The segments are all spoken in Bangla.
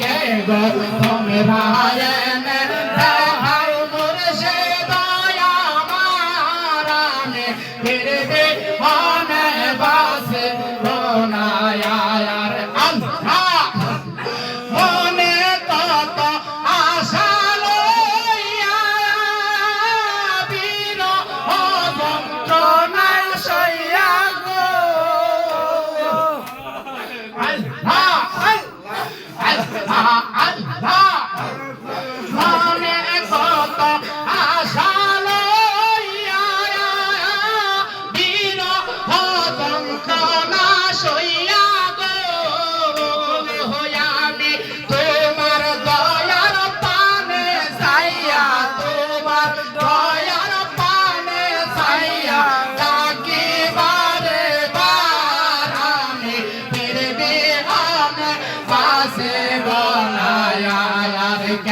के गौतम रायन Ah!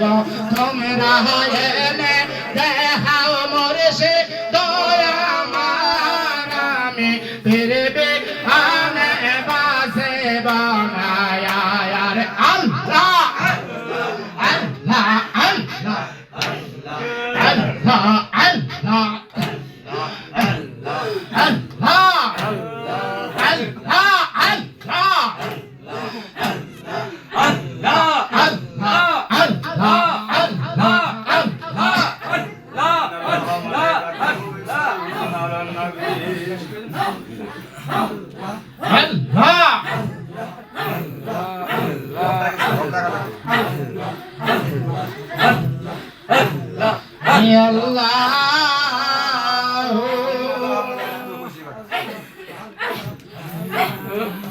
गो তোমরা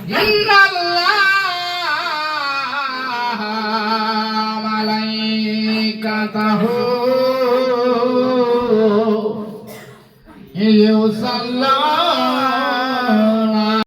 إن الله ملائكته يصلون